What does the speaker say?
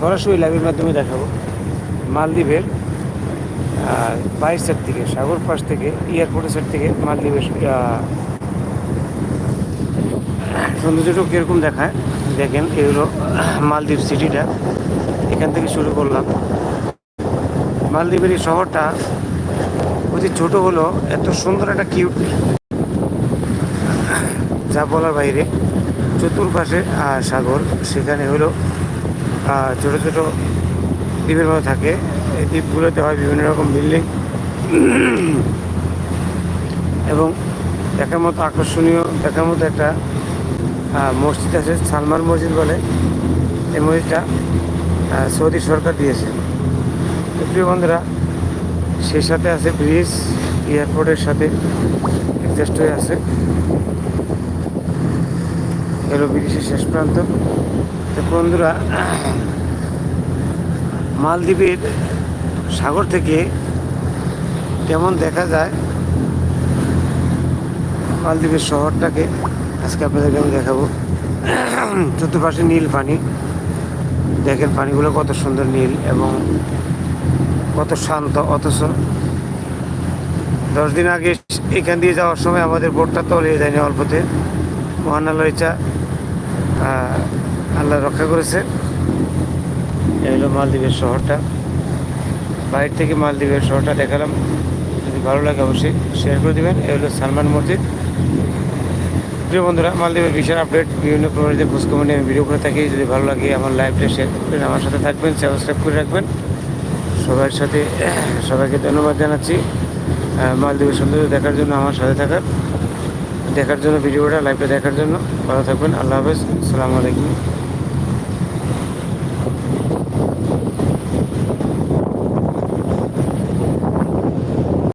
সরাসরি লাইভের মাধ্যমে দেখাবো। মালদ্বীপের বাইশ সাইড থেকে, সাগর পাশ থেকে এয়ারপোর্টের সাইড থেকে মালদ্বীপের সৌন্দর্যটা কীরকম দেখায়? দেখেন এগুলো মালদ্বীপ সিটিটা এখান থেকে শুরু করলাম। মালদ্বীপের এই শহরটা অতি ছোট হলো এত সুন্দর একটা কিউট যা বলার বাইরে। চতুর্পাশে সাগর, সেখানে হলো ছোট ছোটো দ্বীপের মতো থাকে। এই দ্বীপগুলোতে হয় বিভিন্ন রকম বিল্ডিং। এবং দেখার মতো আকর্ষণীয়, দেখার মতো একটা মসজিদ আছে, সালমান মসজিদ বলে। এই মসজিদটা সৌদি সরকার দিয়েছে। প্রিয় বন্ধুরা, সেই সাথে আছে ব্রিজ, এয়ারপোর্টের সাথে অ্যাডজাস্ট হয়ে আছে। এলো ব্রিটিশের শেষ প্রান্ত। তো বন্ধুরা, মালদ্বীপের সাগর থেকে কেমন দেখা যায় মালদ্বীপের শহরটাকে আজকে আপনাদেরকে আমি দেখাবো। চতুর্পাশে নীল পানি। দেখেন পানিগুলো কত সুন্দর নীল এবং কত শান্ত, অথচ দশ দিন আগে এখান দিয়ে যাওয়ার সময় আমাদের বোটটা তলিয়ে যায়নি অল্পতে। মহান আল্লাহ রক্ষা করেছে। এই হলো মালদ্বীপের শহরটা। বাইরে থেকে মালদ্বীপের শহরটা দেখালাম। যদি ভালো লাগে অবশ্যই শেয়ার করে দেবেন। এই হলো সালমান মসজিদ। প্রিয় বন্ধুরা, মালদ্বীপের বিশাল আপডেট বিভিন্ন যে খোঁজখবর নিয়ে আমি ভিডিও করে থাকি। যদি ভালো লাগে আমার লাইভটা শেয়ার করবেন আমার সাথে থাকবেন সাবস্ক্রাইব করে রাখবেন। সবার সাথে, সবাইকে ধন্যবাদ জানাচ্ছি। মালদ্বীপের সৌন্দর্য দেখার জন্য, আমার সাথে থাকার। দেখার জন্য ভিডিওটা লাইভটা দেখার জন্য। ভালো থাকবেন। আল্লাহ হাফেজ। আসসালামু আলাইকুম।